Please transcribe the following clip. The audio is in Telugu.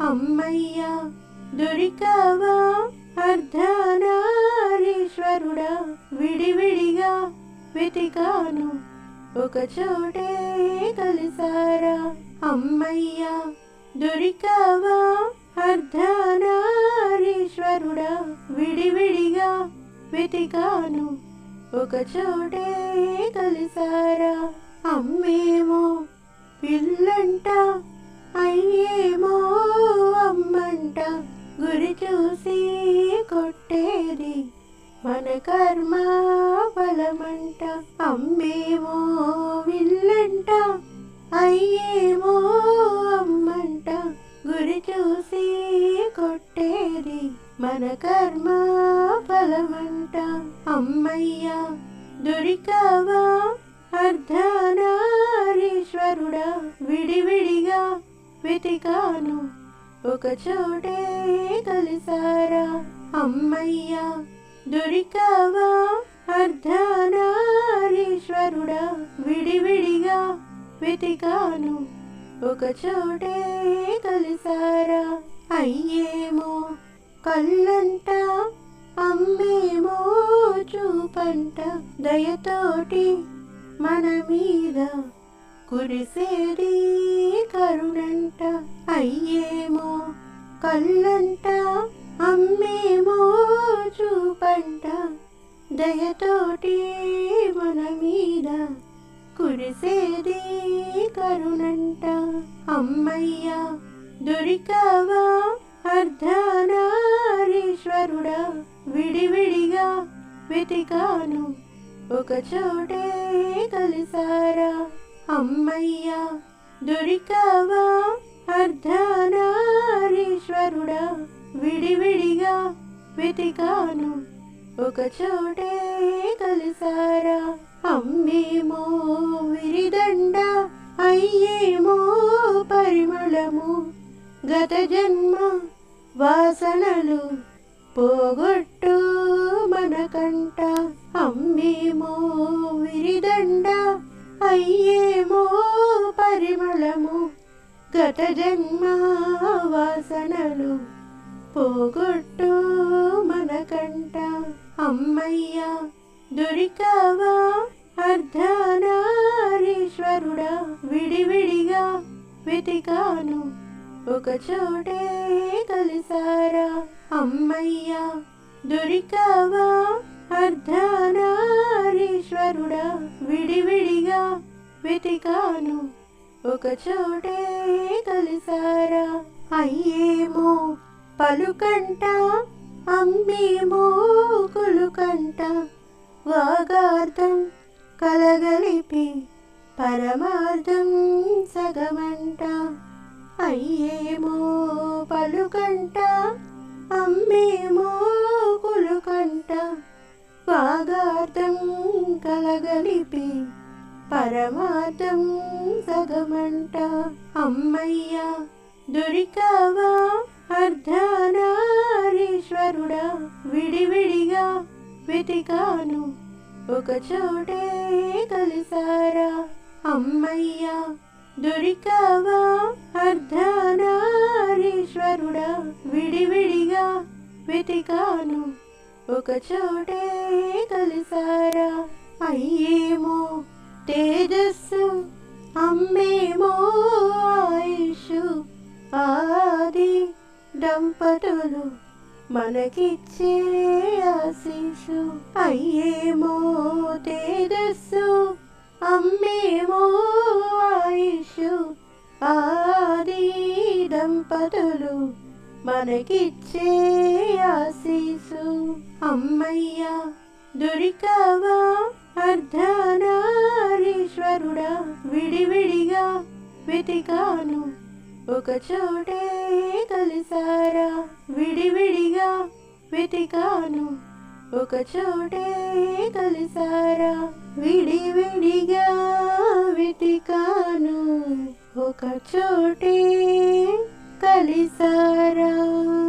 అమ్మయ్యా దొరికావా? అర్ధనారీశ్వరుడా విడివిడిగా వెతికాను. ఒక చోటే కలిసారా? అమ్మయ్యా దొరికావా? అర్ధనారీశ్వరుడా విడివిడిగా వెతికాను. ఒక చోటే కలిసారా? అమ్మేమో పిల్లంట. చూసి కొట్టేది మన కర్మ బలమంట. అమ్మేమో విల్లంట అయ్యేమో అమ్మంట. గురి చూసి కొట్టేది మన కర్మ బలమంట. అమ్మయ్యా దొరికావా అర్ధనారీశ్వరుడా విడివిడిగా వెతికాను ఒక చోటే కలిసారా అమ్మయ్యా దొరికావా అర్ధనారీశ్వరుడా? విడివిడిగా వెతికాను. ఒక చోటే కలిసారా అయ్యేమో కళ్ళంట అమ్మేమో చూపంట దయతోటి మన మీద కురిసేది కరుణంట అయ్యేమో కళ్ళంట అమ్మేమో చూపంట. దయతోటి మన మీద కురిసేది కరుణంట. అమ్మయ్యా దొరికావా అర్ధనారీశ్వరుడా? విడివిడిగా వెతికాను ఒక చోటే కలిసారా? అమ్మయ్యా దొరికావా అర్ధనారీశ్వరుడా విడివిడిగా వెతికాను. ఒక చోటే కలిసారా అమ్మేమో విరిదండ అయ్యేమో పరిమళము. గత జన్మ వాసనలు పోగొట్టు మనకంట. అమ్మేమో విరిదండ అయ్యేమో పరిమళము గత జన్మ వాసనలు పోగొట్టు మనకంట. అమ్మయ్యా దొరికావా అర్ధనారీశ్వరుడా? విడివిడిగా వెతికాను ఒక చోటే కలిసారా? అమ్మయ్యా దొరికావా అర్ధనారీశ్వరుడా? విడివిడిగా వెతికాను ఒక చోటే కలిసారా అయ్యేమో పలుకంట అమ్మేమో కులుకంట. వాగార్థం కలగలిపి పరమార్థం సగమంట. అయ్యేమో పలుకంట అమ్మేమో కులుకంట. వాగార్థం కలగలిపి పరమాతం సగమంట. అమ్మయ్యా దొరికావా? అర్ధనారీశ్వరుడా విడివిడిగా వెతికాను. ఒక చోటే కలిసారా అమ్మయ్యా దొరికావా? అర్ధనారీశ్వరుడా విడివిడిగా వెతికాను. ఒక చోటే కలిసారా అయ్యేమో తేజస్సు అమ్మేమో ఆయుష్. ఆది దంపతులు మనకిచ్చే ఆశీసు అయ్యేమో తేజస్సు అమ్మేమో ఆయుషు. ఆది దంపతులు మనకిచ్చే ఆశీసు అమ్మయ్యా దొరికావా అర్ధనారీశ్వరుడా విడివిడిగా వెతికాను. ఒక చోటే కలిసారా విడివిడిగా వెతికాను. ఒక చోటే కలిసారా విడివిడిగా వెతికాను. ఒక చోటే కలిసారా